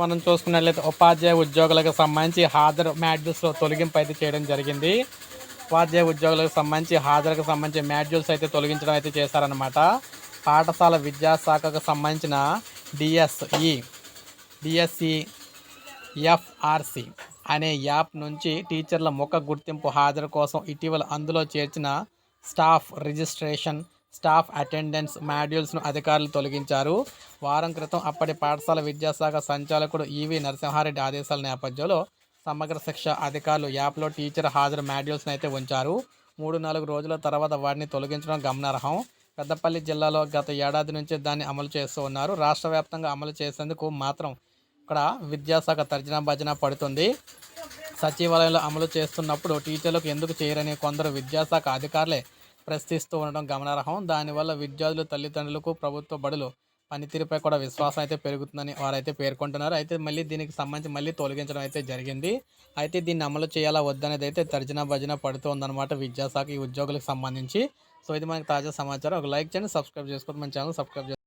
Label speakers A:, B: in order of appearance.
A: మనం చూసుకున్నట్లయితే ఉపాధ్యాయ ఉద్యోగులకు సంబంధించి హాజరు మాడ్యూల్స్లో తొలగింపు అయితే చేయడం జరిగింది. ఉపాధ్యాయ ఉద్యోగులకు సంబంధించి హాజరుకు సంబంధించి మాడ్యూల్స్ అయితే తొలగించడం అయితే చేశారనమాట పాఠశాల విద్యాశాఖకు సంబంధించిన డిఎస్ఈ డిఎస్సి ఎఫ్ఆర్సి అనే యాప్ నుంచి టీచర్ల ముఖ గుర్తింపు హాజరు కోసం ఇటీవల అందులో చేర్చిన స్టాఫ్ రిజిస్ట్రేషన్ స్టాఫ్ అటెండెన్స్ మాడ్యూల్స్ను అధికారులు తొలగించారు. వారం క్రితం అప్పటి పాఠశాల విద్యాశాఖ సంచాలకుడు ఈవి నరసింహారెడ్డి ఆదేశాల నేపథ్యంలో సమగ్ర శిక్ష అధికారులు యాప్లో టీచర్ హాజరు మాడ్యూల్స్ని అయితే ఉంచారు. మూడు నాలుగు రోజుల తర్వాత వాటిని తొలగించడం గమనార్హం. పెద్దపల్లి జిల్లాలో గత ఏడాది నుంచి దాన్ని అమలు చేస్తూ ఉన్నారు. రాష్ట్ర వ్యాప్తంగా అమలు చేసేందుకు మాత్రం ఇక్కడ విద్యాశాఖ తర్జన భజన పడుతుంది. సచివాలయంలో అమలు చేస్తున్నప్పుడు టీచర్లకు ఎందుకు చేయరని కొందరు విద్యాశాఖ అధికారులే ప్రశ్నిస్తూ ఉండడం గమనార్హం. దానివల్ల విద్యార్థులు తల్లిదండ్రులకు ప్రభుత్వ బడులు పనితీరుపై కూడా విశ్వాసం అయితే పెరుగుతుందని వారైతే పేర్కొంటున్నారు. అయితే మళ్ళీ దీనికి సంబంధించి మళ్ళీ తొలగించడం అయితే జరిగింది. అయితే దీన్ని అమలు చేయాలా వద్దనేది అయితే తర్జన భజన పడుతుందన్నమాట విద్యాశాఖ ఈ ఉద్యోగులకు సంబంధించి. సో ఇది మనకి తాజా సమాచారం. ఒక లైక్ చేయండి సబ్స్క్రైబ్ చేసుకోండి. మన ఛానల్ సబ్స్క్రైబ్